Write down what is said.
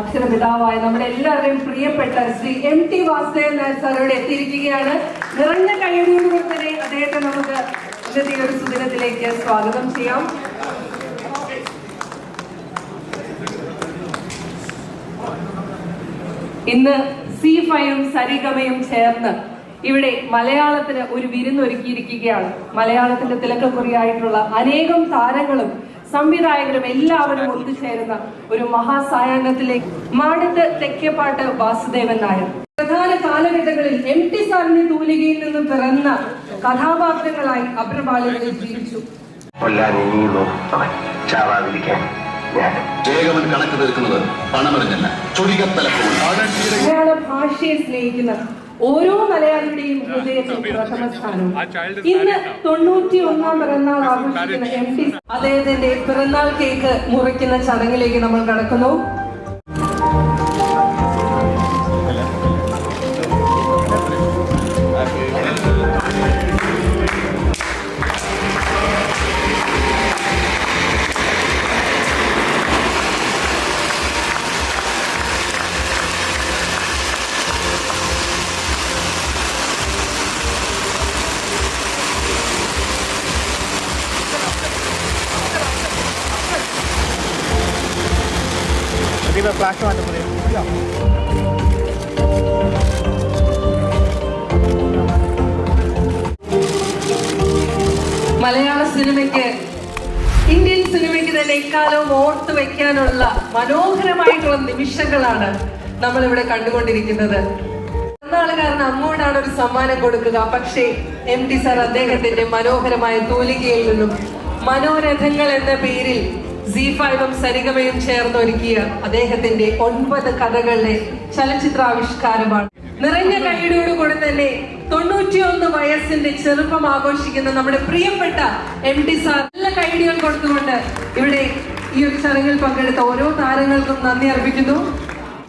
അക്ഷരപിതാവായ നമ്മുടെ എല്ലാവരുടെയും പ്രിയപ്പെട്ട Shri M T Vasudevan Nair sir ഇവിടെ എത്തിയിരിക്കുകയാണ്. നിറഞ്ഞ കൈയടിയോടുകൂടി അദ്ദേഹത്തെ നമുക്ക് ഇന്നത്തെ ഒരു സുദിനത്തിലേക്ക് സ്വാഗതം ചെയ്യാം. ഇന്ന് സി ഫൈവും സരിഗമയും ചേർന്ന് ഇവിടെ മലയാളത്തിന് ഒരു വിരുന്നൊരുക്കിയിരിക്കുകയാണ്. മലയാളത്തിന്റെ തിലക്കക്കുറിയായിട്ടുള്ള അനേകം താരങ്ങളും സംവിധായകരും എല്ലാവരും ഒത്തുചേരുന്ന ഒരു മഹാസായാഹ്നത്തിലേക്ക് മാടത്ത് തെക്കേപ്പാട്ട് വാസുദേവൻ നായർ. പ്രധാന കാലഘട്ടങ്ങളിൽ എം ടി സാറിന്റെ തൂലികയിൽ നിന്ന് പിറന്ന കഥാപാത്രങ്ങളായി അപ്രപാളികളിൽ ജീവിച്ചു. കണക്ക് തീർക്കുന്നത് പണമെറിഞ്ഞല്ല ചുരികത്തലപ്പോൾ മലയാള ഭാഷയെ സ്നേഹിക്കുന്ന ഓരോ മലയാളിയുടെയും ഹൃദയത്തിൽ പ്രഥമ സ്ഥാനവും ഇന്ന് തൊണ്ണൂറ്റി ഒന്നാം പിറന്നാൾ ആഘോഷിക്കുന്ന എം ടി അദ്ദേഹത്തിന്റെ പിറന്നാൾ കേക്ക് മുറിക്കുന്ന ചടങ്ങിലേക്ക് നമ്മൾ കടക്കുന്നു. ഫ്ലാഷ് മാറ്റം മലയാള സിനിമയ്ക്ക് ഇന്ത്യൻ സിനിമയ്ക്ക് തന്നെ ഇക്കാലവും ഓർത്തു വെക്കാനുള്ള മനോഹരമായിട്ടുള്ള നിമിഷങ്ങളാണ് നമ്മൾ ഇവിടെ കണ്ടുകൊണ്ടിരിക്കുന്നത് കാരണം അങ്ങോട്ടാണ് ഒരു സമ്മാനം കൊടുക്കുക. പക്ഷേ എം ടി സാർ അദ്ദേഹത്തിന്റെ മനോഹരമായ തൂലികയിൽ നിന്നും മനോരഥങ്ങൾ എന്ന പേരിൽ സി ഫൈവും സരിഗമയും ചേർന്നൊരുക്കിയ അദ്ദേഹത്തിന്റെ ഒൻപത് കഥകളുടെ ചലച്ചിത്രാവിഷ്കാരമാണ്. നിറഞ്ഞ കൈയടിയോടുകൂടി തന്നെ തൊണ്ണൂറ്റിയൊന്ന് വയസ്സിന്റെ ചെറുപ്പം ആഘോഷിക്കുന്ന നമ്മുടെ പ്രിയപ്പെട്ട എം ടി സാർ നല്ല കൈയിടികൾ കൊടുത്തുകൊണ്ട് ഇവിടെ ഈ ഒരു ചടങ്ങിൽ പങ്കെടുത്ത ഓരോ താരങ്ങൾക്കും നന്ദി അർപ്പിക്കുന്നു.